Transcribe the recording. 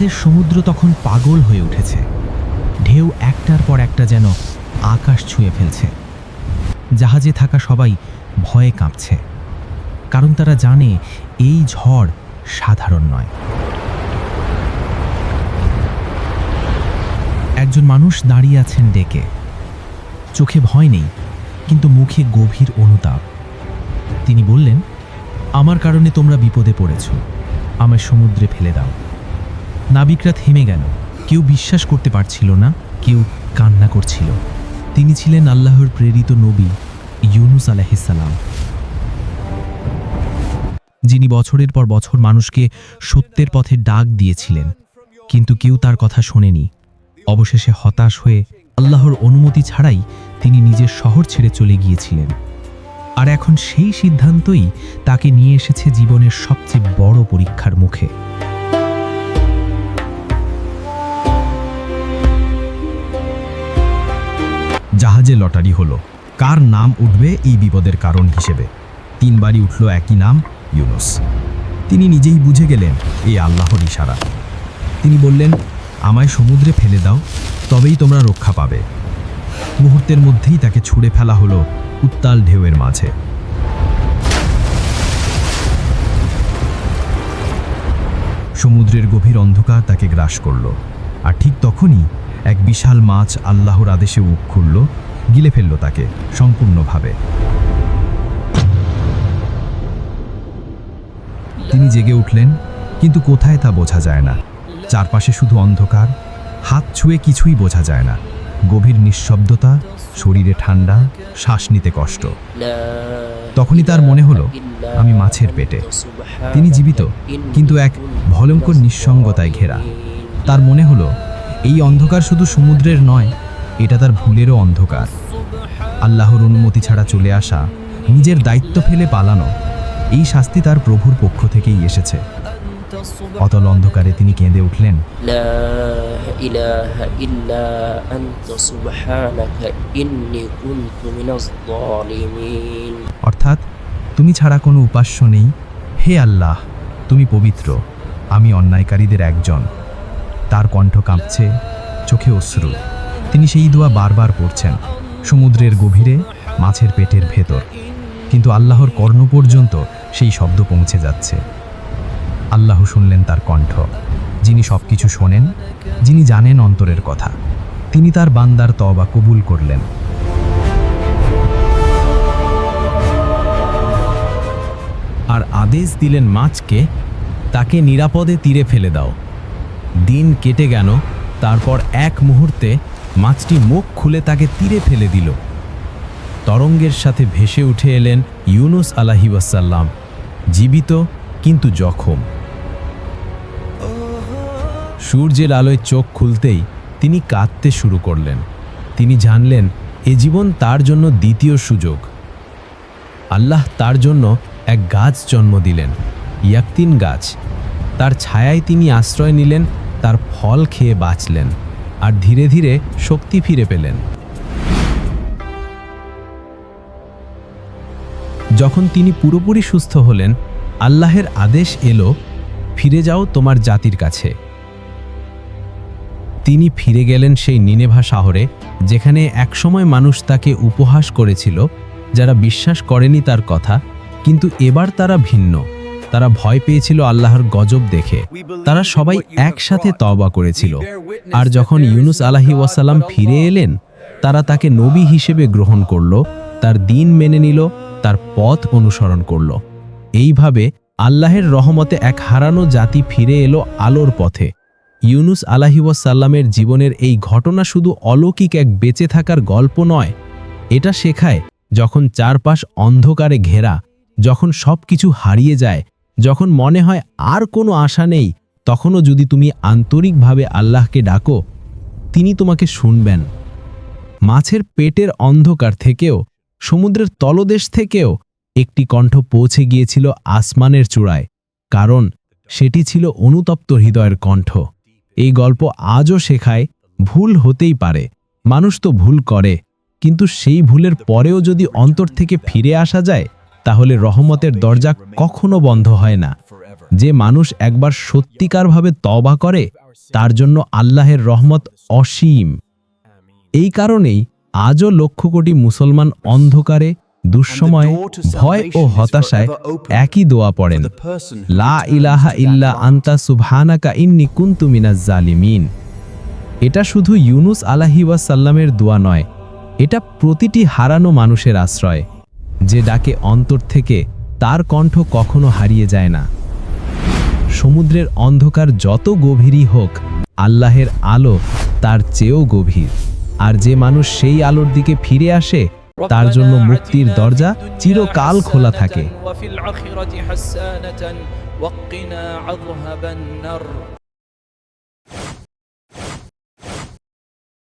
তাদের সমুদ্র তখন পাগল হয়ে উঠেছে। ঢেউ একটার পর একটা যেন আকাশ ছুঁয়ে ফেলছে। জাহাজে থাকা সবাই ভয়ে কাঁপছে। কারণ তারা জানে এই ঝড় সাধারণ নয়। একজন মানুষ দাঁড়িয়ে আছেন ডেকে। চোখে ভয় নেই, কিন্তু মুখে গভীর অনুতাপ। তিনি বললেন, আমার কারণে তোমরা বিপদে পড়েছ। আমায় সমুদ্রে ফেলে দাও। নাবিকরা থেমে গেল। কেউ বিশ্বাস করতে পারছিল না, কেউ কান্না করছিল। তিনি ছিলেন আল্লাহর প্রেরিত নবী ইউনুস আলাহিসাল্লাম যিনি বছরের পর বছর মানুষকে সত্যের পথে ডাক দিয়েছিলেন, কিন্তু কেউ তার কথা শোনেনি। অবশেষে হতাশ হয়ে আল্লাহর অনুমতি ছাড়াই তিনি নিজের শহর ছেড়ে চলে গিয়েছিলেন। আর এখন সেই সিদ্ধান্তই তাকে নিয়ে এসেছে জীবনের সবচেয়ে বড় পরীক্ষার মুখে। জাহাজে লটারি হলো। কার নাম উঠবে এই বিপদের কারণ হিসেবে? তিনবারই উঠল একই নাম, ইউনুস। তিনি নিজেই বুঝে গেলেন এই আল্লাহর ইশারা। তিনি বললেন, আমায় সমুদ্রে ফেলে দাও, তবেই তোমরা রক্ষা পাবে। মুহূর্তের মধ্যেই তাকে ছুঁড়ে ফেলা হলো উত্তাল ঢেউয়ের মাঝে। সমুদ্রের গভীর অন্ধকার তাকে গ্রাস করল। আর ঠিক তখনই এক বিশাল মাছ আল্লাহর আদেশে মুখ খুলল, গিলে ফেলল তাকে সম্পূর্ণভাবে। তিনি জেগে উঠলেন, কিন্তু কোথায় তা বোঝা যায় না। চারপাশে শুধু অন্ধকার, হাত ছুঁয়ে কিছুই বোঝা যায় না। গভীর নিঃশব্দতা, শরীরে ঠান্ডা, শ্বাস নিতে কষ্ট। তখনই তার মনে হলো, আমি মাছের পেটে। তিনি জীবিত, কিন্তু এক ভয়ঙ্কর নিঃসঙ্গতায় ঘেরা। তার মনে হলো এই অন্ধকার শুধু সমুদ্রের নয় এটা তার ভুলেরও অন্ধকার। আল্লাহর অনুমতি ছাড়া চলে আসা নিজের দায়িত্ব ফেলে পালানো এই শাস্তি তার প্রভুর পক্ষ থেকেই এসেছে। অতল অন্ধকারে তিনি কেঁদে উঠলেন অর্থাৎ তুমি ছাড়া কোনো উপাস্য নেই। হে আল্লাহ তুমি পবিত্র আমি অন্যায়কারীদের একজন। তার কণ্ঠ কাঁপছে, চোখে অশ্রু। তিনি সেই দোয়া বারবার পড়ছেন, সমুদ্রের গভীরে, মাছের পেটের ভেতর। কিন্তু আল্লাহর কর্ণ পর্যন্ত সেই শব্দ পৌঁছে যাচ্ছে। আল্লাহ শুনলেন তার কণ্ঠ। যিনি সব কিছু শোনেন, যিনি জানেন অন্তরের কথা, তিনি তার বান্দার তবা কবুল করলেন। আর আদেশ দিলেন মাছকে, তাকে নিরাপদে তীরে ফেলে দাও। দিন কেটে গেল, তারপর এক মুহূর্তে মাছটি মুখ খুলে তাকে তীরে ফেলে দিল। তরঙ্গের সাথে ভেসে উঠে এলেন ইউনুস আলাহি ওয়াসাল্লাম, জীবিত কিন্তু জখম। সূর্যের আলোয় চোখ খুলতেই তিনি কাঁদতে শুরু করলেন। তিনি জানলেন, এ জীবন তার জন্য দ্বিতীয় সুযোগ। আল্লাহ তার জন্য এক গাছ জন্ম দিলেন, ইয়াকতিন গাছ। তার ছায়ায় তিনি আশ্রয় নিলেন তার ফল খেয়ে বাঁচলেন আর ধীরে ধীরে শক্তি ফিরে পেলেন। যখন তিনি পুরোপুরি সুস্থ হলেন, আল্লাহের আদেশ এলো, ফিরে যাও তোমার জাতির কাছে। তিনি ফিরে গেলেন সেই নিনেভা শহরে যেখানে একসময় মানুষ তাকে উপহাস করেছিল, যারা বিশ্বাস করেনি তার কথা, কিন্তু এবার তারা ভিন্ন। তারা ভয় পেয়েছিল আল্লাহর গজব দেখে। তারা সবাই একসাথে তওবা করেছিল। আর যখন ইউনুস আলাহি ওয়াসাল্লাম ফিরে এলেন, তারা তাকে নবী হিসেবে গ্রহণ করল, তার দিন মেনে নিল, তার পথ অনুসরণ করল। এইভাবে আল্লাহের রহমতে এক হারানো জাতি ফিরে এলো আলোর পথে। ইউনুস আলাহিওয়াসাল্লামের জীবনের এই ঘটনা শুধু অলৌকিক এক বেঁচে থাকার গল্প নয়, এটা শেখায় যখন চারপাশ অন্ধকারে ঘেরা, যখন সব কিছু হারিয়ে যায় যখন মনে হয় আর কোনো আশা নেই, তখনও যদি তুমি আন্তরিকভাবে আল্লাহকে ডাকো, তিনি তোমাকে শুনবেন। মাছের পেটের অন্ধকার থেকেও, সমুদ্রের তলদেশ থেকেও একটি কণ্ঠ পৌঁছে গিয়েছিল আসমানের চূড়ায়, কারণ সেটি ছিল অনুতপ্ত হৃদয়ের কণ্ঠ। এই গল্প আজও শেখায় ভুল হতেই পারে, মানুষ তো ভুল করে, কিন্তু সেই ভুলের পরেও যদি অন্তর থেকে ফিরে আসা যায় তাহলে রহমতের দরজা কখনো বন্ধ হয় না। যে মানুষ একবার সত্যিকারভাবে তবা করে, তার জন্য আল্লাহের রহমত অসীম। এই কারণেই আজও লক্ষ কোটি মুসলমান অন্ধকারে, দুঃসময়ে, ভয় ও হতাশায় একই দোয়া পড়েন। লা ইলাহা ইল্লা আন্তা সুবহানাকা ইন্নি কুনতু মিনাজ জালিমিন। এটা শুধু ইউনুস আলাহি ওয়াসাল্লামের দোয়া নয়, এটা প্রতিটি হারানো মানুষের আশ্রয়। যে ডাকে অন্তর থেকে তার কণ্ঠ কখনো হারিয়ে যায় না। সমুদ্রের অন্ধকার যত গভীরই হোক আল্লাহের আলো তার চেয়েও গভীর। আর যে মানুষ সেই আলোর দিকে ফিরে আসে তার জন্য মুক্তির দরজা চিরকাল খোলা থাকে।